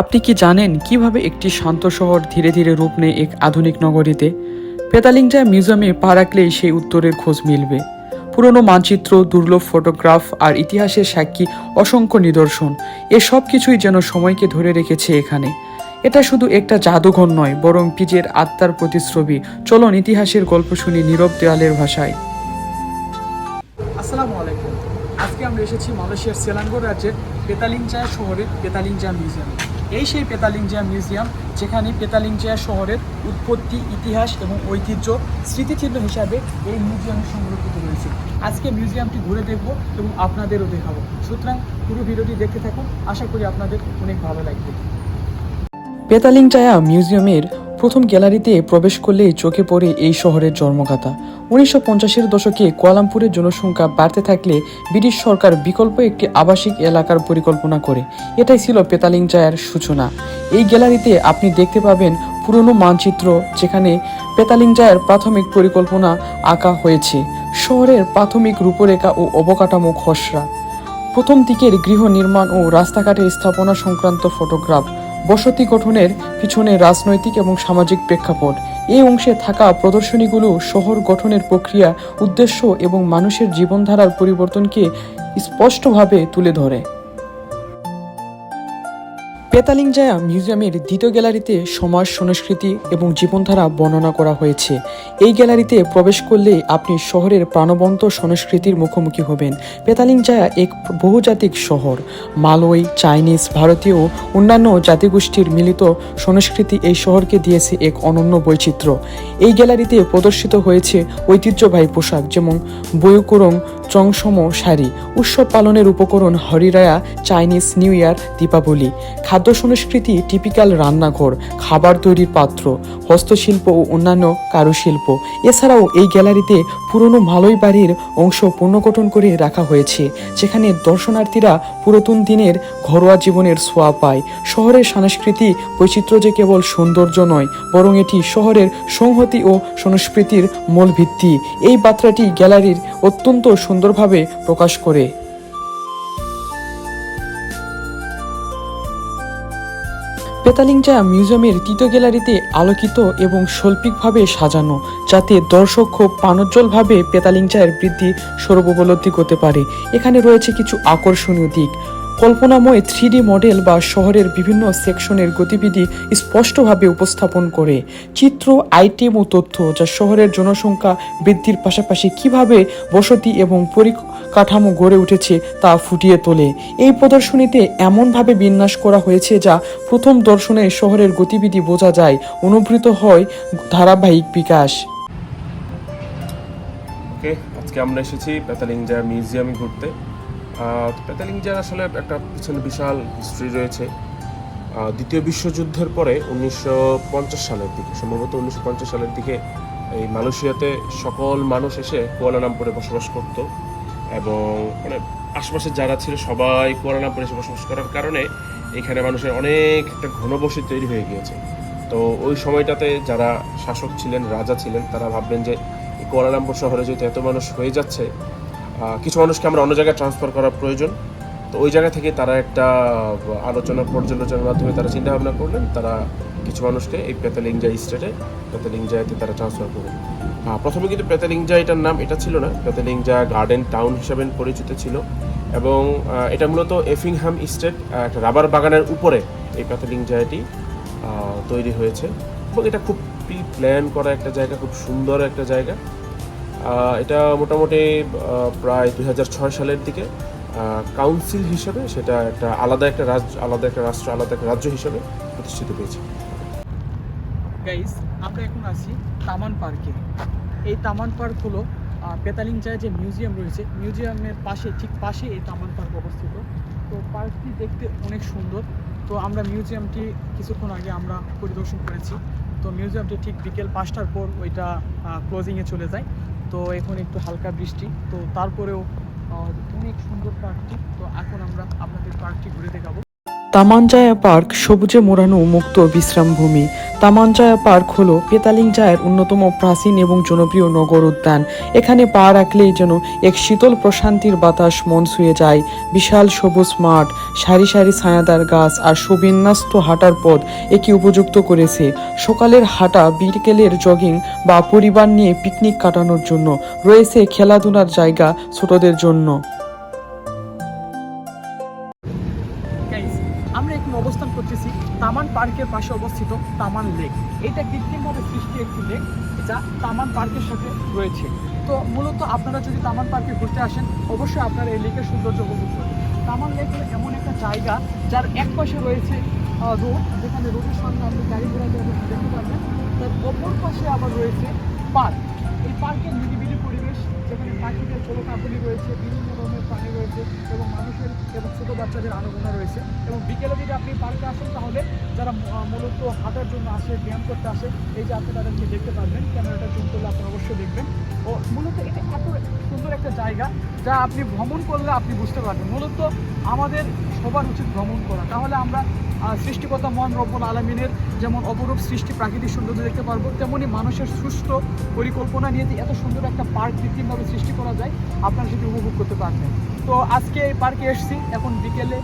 আপনি কি জানেন কীভাবে একটি শান্ত শহর ধীরে ধীরে রূপ নেয় এক আধুনিক নগরীতে? পেতালিংজা মিউজিয়ামে পা রাখলেই সেই উত্তরের খোঁজ মিলবে। পুরনো মানচিত্র, দুর্লভ ফটোগ্রাফ আর ইতিহাসের সাক্ষী অসংখ্য নিদর্শন এসব কিছুই যেন সময়কে ধরে রেখেছে এখানে। এটা শুধু একটা জাদুঘর নয়, বরং পিজের আত্মার প্রতিশ্রবী চলন ইতিহাসের গল্প শুনি নীরব দেওয়ালের ভাষায়। আসসালামু আলাইকুম। আজকে আমরা এসেছি মালয়েশিয়ার সেলাঙ্গোর রাজ্যের পেতালিংজা শহরের পেতালিংজা মিউজিয়াম। এই সেই পেতালিংজিয়া মিউজিয়াম, যেখানে পেতালিংজিয়া শহরের উৎপত্তি, ইতিহাস এবং ঐতিহ্য স্মৃতিচিহ্ন হিসাবে এই মিউজিয়ামে সংরক্ষিত রয়েছে। আজকে মিউজিয়ামটি ঘুরে দেখব এবং আপনাদেরও দেখাবো। সুতরাং পুরো ভিডিওটি দেখতে থাকুন। আশা করি আপনাদের অনেক ভালো লাগবে। পেতালিংচায়া মিউজিয়ামের প্রথম গ্যালারিতে প্রবেশ করলেই চোখে পড়ে এই শহরের জন্মগাথা। উনিশশো পঞ্চাশের দশকে কোয়ালামপুরের জনসংখ্যা বাড়তে থাকলে ব্রিটিশ সরকার বিকল্প একটি আবাসিক এলাকার পরিকল্পনা করে। এটাই ছিল পেতালিংচায়ার সূচনা। এই গ্যালারিতে আপনি দেখতে পাবেন পুরনো মানচিত্র যেখানে পেতালিংজায়ের প্রাথমিক পরিকল্পনা আঁকা হয়েছে। শহরের প্রাথমিক রূপরেখা ও অবকাঠামো খসড়া। প্রথম দিকের গৃহ নির্মাণ ও রাস্তাঘাটের স্থাপনা সংক্রান্ত ফটোগ্রাফ। বসতি গঠনের পিছনে রাজনৈতিক এবং সামাজিক প্রেক্ষাপট। এই অংশে থাকা প্রদর্শনীগুলো শহর গঠনের প্রক্রিয়া, উদ্দেশ্য এবং মানুষের জীবনধারার পরিবর্তনকে স্পষ্টভাবে তুলে ধরে। পেতালিংজায়া মিউজিয়ামের দ্বিতীয় গ্যালারিতে সমাজ, সংস্কৃতি এবং জীবনধারা বর্ণনা করা হয়েছে। এই গ্যালারিতে প্রবেশ করলে আপনি শহরের প্রাণবন্ত সংস্কৃতির মুখোমুখি হবেন। পেতালিংজায়া এক বহুজাতিক শহর। মালয়, চাইনিজ, ভারতীয় অন্যান্য জাতিগোষ্ঠীর মিলিত সংস্কৃতি এই শহরকে দিয়েছে এক অনন্য বৈচিত্র্য। এই গ্যালারিতে প্রদর্শিত হয়েছে ঐতিহ্যবাহী পোশাক যেমন বয়ুকুরং চংসম শাড়ি উৎসব পালনের উপকরণ Hari Raya, Chinese New Year, Deepavali. খাদ্য সংস্কৃতি টিপিক্যাল রান্নাঘর, খাবার তৈরির পাত্র, হস্তশিল্প ও অন্যান্য কারুশিল্প। এছাড়াও এই গ্যালারিতে পুরনো মালয় বাড়ির অংশ পুনর্গঠন করে রাখা হয়েছে, যেখানে দর্শনার্থীরা পুরাতন দিনের ঘরোয়া জীবনের ছোঁয়া পায়। শহরের সাংস্কৃতিক বৈচিত্র্য যে কেবল সৌন্দর্য নয়, বরং এটি শহরের সংহতি ও সংস্কৃতির মূল ভিত্তি। এই বার্তাটি গ্যালারির অত্যন্ত সুন্দরভাবে প্রকাশ করে। পেতালিংজা মিউজিয়ামের তৃতীয় গ্যালারিতে আলোকিত এবং শৈল্পিকভাবে সাজানো, যাতে দর্শক খুব প্রাণোজ্জ্বলভাবে পেতালিংজায়ের বৃদ্ধি স্বরূপ উপলব্ধি করতে পারে। এখানে রয়েছে কিছু আকর্ষণীয় দিক। কল্পনাময় থ্রি মডেল বা শহরের বিভিন্ন সেকশনের গতিবিধি স্পষ্টভাবে উপস্থাপন করে। চিত্র, আইটেম ও তথ্য যা শহরের জনসংখ্যা বৃদ্ধির পাশাপাশি কীভাবে বসতি এবং পরিকাঠামো গড়ে উঠেছে তা ফুটিয়ে তোলে। এই প্রদর্শনীতে এমনভাবে বিন্যাস করা হয়েছে যা প্রথম দর্শনে শহরের গতিবিধি বোঝা যায়, অনুভূত হয় ধারাবাহিক বিকাশ। আজকে আমরা এসেছি পেতালিংজা মিউজিয়ামে ঘুরতে। পেতালিংজার আসলে একটা পিছনে বিশাল হিস্ট্রি রয়েছে। দ্বিতীয় বিশ্বযুদ্ধের পরে উনিশশো পঞ্চাশ সালের দিকে, সম্ভবত উনিশশো পঞ্চাশ সালের দিকে এই মালয়েশিয়াতে সকল মানুষ এসে কুয়ালালামপুরে বসবাস করত এবং মানে আশেপাশে যারা ছিল সবাই কুয়ালালামপুরে এসে বসবাস করার কারণে এখানে মানুষের অনেক একটা ঘনবসতি তৈরি হয়ে গিয়েছে। তো ওই সময়টাতে যারা শাসক ছিলেন, রাজা ছিলেন, তারা ভাবলেন যে কুয়ালালামপুর শহরে যেহেতু এত মানুষ হয়ে যাচ্ছে কিছু মানুষকে আমরা অন্য জায়গায় ট্রান্সফার করার প্রয়োজন। তো ওই জায়গা থেকে তারা একটা আলোচনা পর্যালোচনার মাধ্যমে তারা চিন্তা ভাবনা করলেন তারা কিছু মানুষকে এই পেতালিংজা স্টেটে পেতালিংজাতে তারা ট্রান্সফার করবেন আহ, প্রথমে কিন্তু পেতালিংজা এটার নাম এটা ছিল না পেতালিংজা গার্ডেন টাউন হিসাবে পরিচিত ছিল এবং এটা মূলত এফিংহাম স্টেট একটা রাবার বাগানের উপরে এই পেতালিংজাটি তৈরি হয়েছে। এবং এটা খুব প্রি প্ল্যান করা একটা জায়গা খুব সুন্দর একটা জায়গা। এটা মোটামুটি প্রায় দুই হাজার ছয় সালের দিকে কাউন্সিল হিসেবে সেটা একটা আলাদা একটা রাজ্য, আলাদা একটা রাষ্ট্র, আলাদা একটা রাজ্য হিসেবে প্রতিষ্ঠিত হয়েছে। গাইস আমরা এখন আছি তামান পার্কে। এই তামান পার্ক হলো পেতালিংচায় যে মিউজিয়াম রয়েছে মিউজিয়ামের পাশে, ঠিক পাশে এই তামান পার্ক অবস্থিত। তো পার্কটি দেখতে অনেক সুন্দর। তো আমরা মিউজিয়ামটি কিছুক্ষণ আগে আমরা পরিদর্শন করেছি। তো মিউজিয়ামটি ঠিক বিকেল পাঁচটার পর ওইটা ক্লোজিংয়ে চলে যায়। তো এখন একটু হালকা বৃষ্টি। তো তারপরেও অনেক সুন্দর পার্কটি। তো এখন আমরা আপনাদের পার্কটি ঘুরে দেখাবো। তামানজায়া পার্ক সবুজে মোড়ানো মুক্ত বিশ্রামভূমি তামানজায়া পার্ক হলো পেতালিংজায়ের অন্যতম প্রাচীন এবং জনপ্রিয় নগর উদ্যান। এখানে পা রাখলেই যেন এক শীতল প্রশান্তির বাতাস মন ছুঁয়ে যায়। বিশাল সবুজ মাঠ, সারি সারি ছায়াদার গাছ আর সুবিন্যস্ত হাঁটার পথ একে উপযুক্ত করেছে। সকালের হাঁটা, বিকেলের জগিং বা পরিবার নিয়ে পিকনিক কাটানোর জন্য রয়েছে খেলাধুলার জায়গা ছোটদের জন্য। পার্কের পাশে অবস্থিত তামান লেক। এটা কৃত্রিমভাবে সৃষ্টি একটি লেক, যা তামান পার্কের সাথে রয়েছে। তো মূলত আপনারা যদি তামান পার্কে ঘুরতে আসেন, অবশ্যই আপনারা এই লেকের সৌন্দর্য উপভোগ করবেন। তামান লেক হলো এমন একটা জায়গা যার এক পাশে রয়েছে রোড, যেখানে রোডের সামনে আপনি গাড়ি ঘোড়া দেখতে পারবেন। তার অপর পাশে আবার রয়েছে পার্ক। এই পার্কের নিরিবিলি পরিবেশ, যেখানে পাখিদের চোখকাকুলি রয়েছে প্রাণী রয়েছে এবং মানুষের এবং ছোটো বাচ্চাদের আনাগোনা রয়েছে। এবং বিকেলে যদি আপনি পার্কে আসেন তাহলে যারা মূলত হাঁটার জন্য আসে ব্যায়াম করতে আসে এই যে আপনি তাদেরকে দেখতে পারবেন ক্যামেরাটা জুম করলে আপনি অবশ্যই দেখবেন। ও মূলত এটা এত সুন্দর একটা জায়গা যা আপনি ভ্রমণ করলে আপনি বুঝতে পারবেন। মূলত আমাদের সবার উচিত ভ্রমণ করা। তাহলে আমরা আহ, সৃষ্টিকর্তা মহান রব্বুল আলমিনের যেমন অপরূপ সৃষ্টি প্রাকৃতিক সৌন্দর্য দেখতে পারব তেমনি মানুষের সুষ্ঠু পরিকল্পনা নিয়ে এত সুন্দর একটা পার্ক কৃত্রিমভাবে সৃষ্টি করা যায় আপনারা সেটি উপভোগ করতে পারবেন। তো আজকে এই পার্কে এসেছি। এখন বিকেলে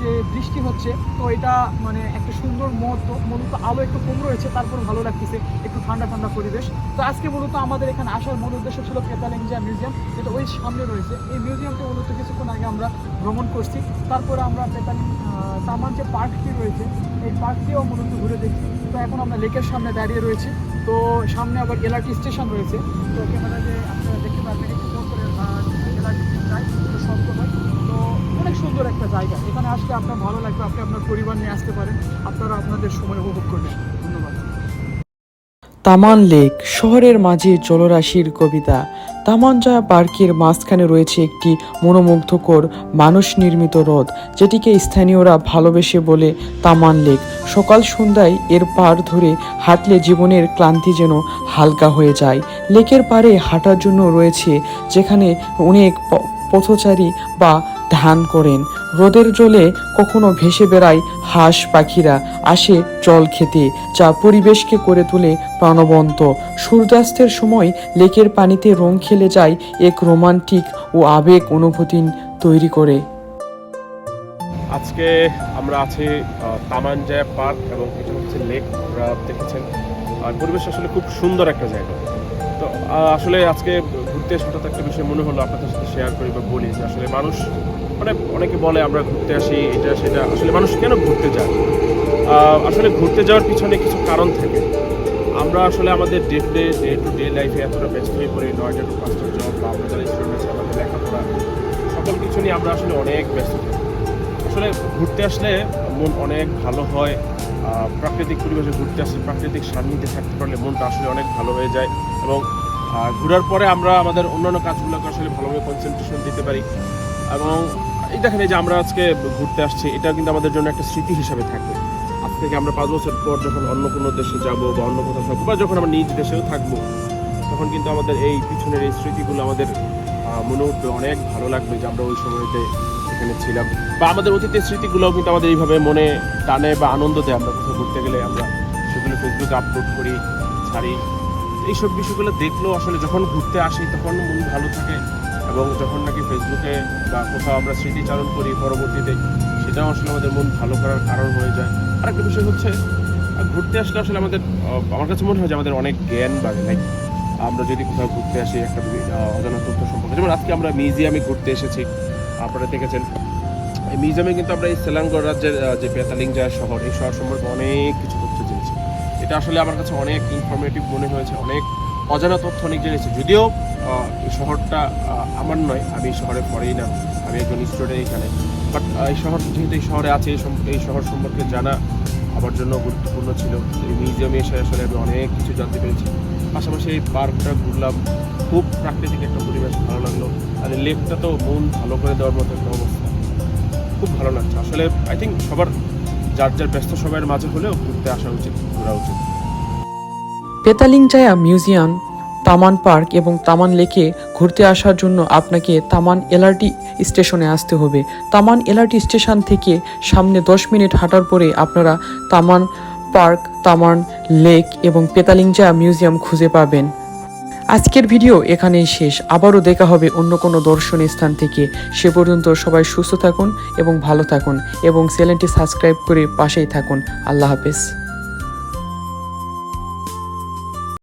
যে বৃষ্টি হচ্ছে, তো এটা মানে একটা সুন্দর মুহূর্ত। মূলত আলো একটু কম রয়েছে তারপর ভালো লাগতেছে, একটু ঠান্ডা ঠান্ডা পরিবেশ। তো আজকে মূলত আমাদের এখানে আসার মূল উদ্দেশ্য ছিল পেতালেঞ্জা মিউজিয়াম, যেটা ওই সামনে রয়েছে। এই মিউজিয়ামটা মূলত কিছুক্ষণ আগে আমরা ভ্রমণ করছি। তারপরে আমরা পেতালিং তামান যে পার্কটি রয়েছে, এই পার্কটিও মূলত ঘুরে দেখছি। তো এখন আমরা লেকের সামনে দাঁড়িয়ে রয়েছি। তো সামনে আবার এলআরটি স্টেশন রয়েছে। তো ক্যামেরা যে আপনারা দেখতে পারবেন, একটু করে তো শব্দ হয়। তো অনেক সুন্দর একটা জায়গা। এখানে আসলে আপনার ভালো লাগবে, আপনি আপনার পরিবার নিয়ে আসতে পারেন। আপনারা আপনাদের সময় উপভোগ করবেন। ধন্যবাদ। তামান লেক শহরের মাঝে জলরাশির কবিতা। তামানজয়া পার্কের মাঝখানে রয়েছে একটি মনোমুগ্ধকর মানুষ নির্মিত হ্রদ, যেটিকে স্থানীয়রা ভালোবেসে বলে তামান লেক। সকাল সন্ধ্যায় এর পার ধরে হাঁটলে জীবনের ক্লান্তি যেন হালকা হয়ে যায়। লেকের পাড়ে হাঁটার জন্য রয়েছে, যেখানে অনেক পথচারী বা ধ্যান করেন। রোদের জলে কখনো ভেসে বেড়ায় হাঁস, পাখিরা, আসে জল খেতে, যা পরিবেশকে করে তোলে প্রাণবন্ত। সূর্যাস্তের সময় লেকের পানিতে রং খেলে যায় এক রোমান্টিক ও আবেগ অনুভূতি তৈরি করে। আজকে আমরা আছি তামানজায়া পার্ক এবং এটা হচ্ছে লেক আপনারা দেখেছেন। আর পরিবেশ আসলে খুব সুন্দর একটা জায়গা। তো আসলে আজকে ঘুরতে এসে একটা বিষয় মনে হলো, আপনাদের সাথে শেয়ার করি বা বলি যে আসলে মানুষ মানে অনেকে বলে আমরা ঘুরতে আসি, এটা, সেটা। আসলে মানুষ কেন ঘুরতে যায়? আসলে ঘুরতে যাওয়ার পিছনে কিছু কারণ থাকে। আমরা আসলে আমাদের day to day day to day লাইফে এতটা ব্যস্ত হয়ে পড়ি, নয়টা টু পাঁচটা জব বা আমরা যারা স্টুডেন্ট আছে আমাদের লেখাপড়া। সকল কিছু নিয়ে আমরা আসলে অনেক ব্যস্ত থাকি। আসলে ঘুরতে আসলে মন অনেক ভালো হয়। প্রাকৃতিক পরিবেশে ঘুরতে আসলে প্রাকৃতিক সান্নিধ্যে থাকতে পারলে মনটা আসলে অনেক ভালো হয়ে যায় এবং ঘোরার পরে আমরা আমাদের অন্যান্য কাজগুলোকে আসলে ভালোভাবে কনসেন্ট্রেশন দিতে পারি এবং দেখেন এই যে আমরা আজকে ঘুরতে আসছি, এটা কিন্তু আমাদের জন্য একটা স্মৃতি হিসাবে থাকবে। আজ থেকে আমরা পাঁচ বছর পর যখন অন্য কোনো দেশে যাব বা অন্য কোথাও থাকব, বা যখন আমরা নিজ দেশেও থাকব, তখন কিন্তু আমাদের এই পিছনের এই স্মৃতিগুলো আমাদের মনে উঠবে। অনেক ভালো লাগবে যে আমরা ওই সময়তে এখানে ছিলাম। বা আমাদের অতীতের স্মৃতিগুলোও কিন্তু আমাদের এইভাবে মনে টানে বা আনন্দ দেয়। আমরা কোথাও ঘুরতে গেলে আমরা সেগুলো ফেসবুকে আপলোড করি, ছাড়ি। এইসব বিষয়গুলো দেখলেও আসলে যখন ঘুরতে আসি, তখন মন ভালো থাকে। এবং যখন নাকি ফেসবুকে বা কোথাও আমরা স্মৃতিচারণ করি পরবর্তীতে, সেটাও আসলে আমাদের মন ভালো করার কারণ হয়ে যায়। আরেকটা বিষয় হচ্ছে ঘুরতে আসলে আসলে আমাদের আমার কাছে মনে হয় যে আমাদের অনেক জ্ঞান বাড়ে লাইক আমরা যদি কোথাও ঘুরতে আসি, একটা অজানা তথ্য সম্পর্কে, যেমন আজকে আমরা মিউজিয়ামে ঘুরতে এসেছি, আপনারা দেখেছেন। এই মিউজিয়ামে কিন্তু আমরা এই সেলাঙ্গড় রাজ্যের যে বেতালিংজা শহর, এই শহর সম্পর্কে অনেক কিছু তথ্য জেনেছি। এটা আসলে আমার কাছে অনেক ইনফরমেটিভ মনে হয়েছে, অনেক অজানা তথ্য অনেক জেনেছি। যদিও এই শহরটা আমার নয়, আমি এই শহরে পড়েই না, আমি একজন স্টুডেন্ট এখানে। বাট এই শহর, যেহেতু এই শহরে আছে, এই শহর সম্পর্কে জানা আমার জন্য গুরুত্বপূর্ণ ছিল। এই মিউজিয়ামে এসে আসলে আমি অনেক কিছু জানতে পেরেছি। পাশাপাশি এই পার্কটা ঘুরলাম, খুব প্রাকৃতিক একটা পরিবেশ, ভালো লাগল। আর লেকটা তো মন ভালো করে দেওয়ার মতো একটা অবস্থা। খুব ভালো লাগছে। আসলে আই থিঙ্ক সবার, যার যার ব্যস্ত সময়ের মাঝে হলেও ঘুরতে আসা উচিত, ঘোরা উচিত। পেতালিংজায়া মিউজিয়াম, তামান পার্ক এবং তামান লেকে ঘুরতে আসার জন্য আপনাকে তামান এলআরটি স্টেশনে আসতে হবে। তামান এলআরটি স্টেশন থেকে সামনে দশ মিনিট হাঁটার পরে আপনারা তামান পার্ক, তামান লেক এবং পেতালিংজা মিউজিয়াম খুঁজে পাবেন। আজকের ভিডিও এখানেই শেষ। আবারও দেখা হবে অন্য কোনো দর্শনীয় স্থান থেকে। সে পর্যন্ত সবাই সুস্থ থাকুন এবং ভালো থাকুন এবং চ্যানেলটি সাবস্ক্রাইব করে পাশেই থাকুন। আল্লাহ হাফেজ।